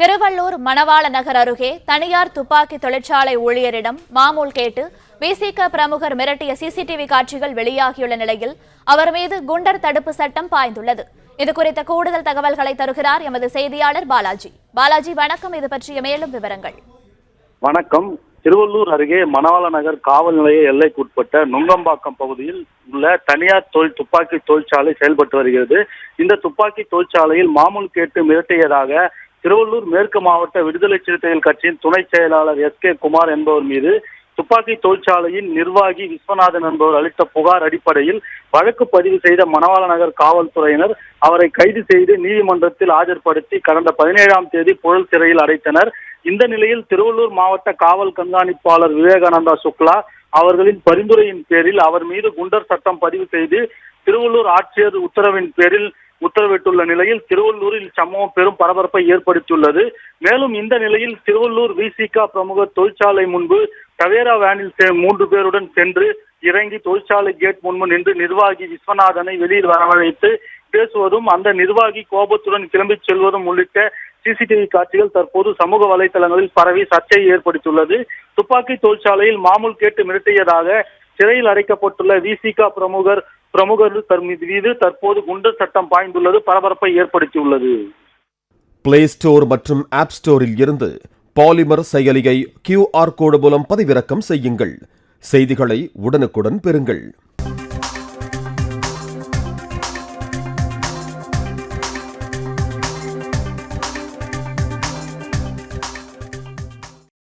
திருவள்ளூர் மணவாள நகர் அருகே தனியார் துப்பாக்கி தொழிற்சாலை ஊழியரிடம் மாமூல் கேட்டு விசிக பிரமுகர் மிரட்டிய சிசிடிவி காட்சிகள் வெளியாகியுள்ள நிலையில் அவர் மீது குண்டர் தடுப்பு சட்டம் பாய்ந்துள்ளது. இது குறித்த கூடுதல் தகவல்களை தருகிறார் எமது செய்தியாளர் பாலாஜி. பாலாஜி வணக்கம். இது பற்றிய மேலும் விவரங்கள். வணக்கம். திருவள்ளூர் அருகே மணவாள நகர் காவல் நிலைய எல்லைக்குட்பட்ட நுங்கம்பாக்கம் பகுதியில் உள்ள தனியார் தொழில் துப்பாக்கி தொழிற்சாலை செயல்பட்டு வருகிறது. இந்த துப்பாக்கி தொழிற்சாலையில் மாமூல் கேட்டு மிரட்டியதாக திருவள்ளூர் மேற்கு மாவட்ட விடுதலை சிறுத்தைகள் கட்சியின் துணை செயலாளர் எஸ் கே குமார் என்பவர் மீது துப்பாக்கி தொழிற்சாலையின் நிர்வாகி விஸ்வநாதன் என்பவர் அளித்த புகார் அடிப்படையில் வழக்கு பதிவு செய்த மணவாள நகர் காவல்துறையினர் அவரை கைது செய்து நீதிமன்றத்தில் ஆஜர்படுத்தி கடந்த பதினேழாம் தேதி புழல் சிறையில் அடைத்தனர். இந்த நிலையில் திருவள்ளூர் மாவட்ட காவல் கண்காணிப்பாளர் விவேகானந்தா சுக்லா அவர்களின் பரிந்துரையின் பேரில் அவர் மீது குண்டர் சட்டம் பதிவு செய்து திருவள்ளூர் ஆட்சியர் உத்தரவின் பேரில் உத்தரவிட்டுள்ள நிலையில் திருவள்ளூரில் சம்பவம் பெரும் பரபரப்பை ஏற்படுத்தியுள்ளது. மேலும் இந்த நிலையில் திருவள்ளூர் விசிகா பிரமுக தொழிற்சாலை முன்பு டவேரா வேனில் செ- மூன்று பேருடன் சென்று இறங்கி தொழிற்சாலை கேட் முன்பு நின்று நிர்வாகி விஸ்வநாதனை வெளியில் வரவழைத்து பேசுவதும் அந்த நிர்வாகி கோபத்துடன் கிளம்பிச் செல்வதும் உள்ளிட்ட சிசிடிவி காட்சிகள் தற்போது சமூக வலைதளங்களில் பரவி சர்ச்சையை ஏற்படுத்தியுள்ளது. துப்பாக்கி தொழிற்சாலையில் மாமூல் கேட்டு மிரட்டியதாக சிறையில் அடைக்கப்பட்டுள்ள விசிகா பிரமுகர் பிரமுகர் மீது தற்போது குண்டர் சட்டம் பாய்ந்துள்ளது பரபரப்பை ஏற்படுத்தியுள்ளது. பிளே ஸ்டோர் மற்றும் ஆப் ஸ்டோரில் இருந்து பாலிமர் செயலியை கியூஆர் கோடு மூலம் பதிவிறக்கம் செய்யுங்கள். செய்திகளை உடனுக்குடன் பெறுங்கள்.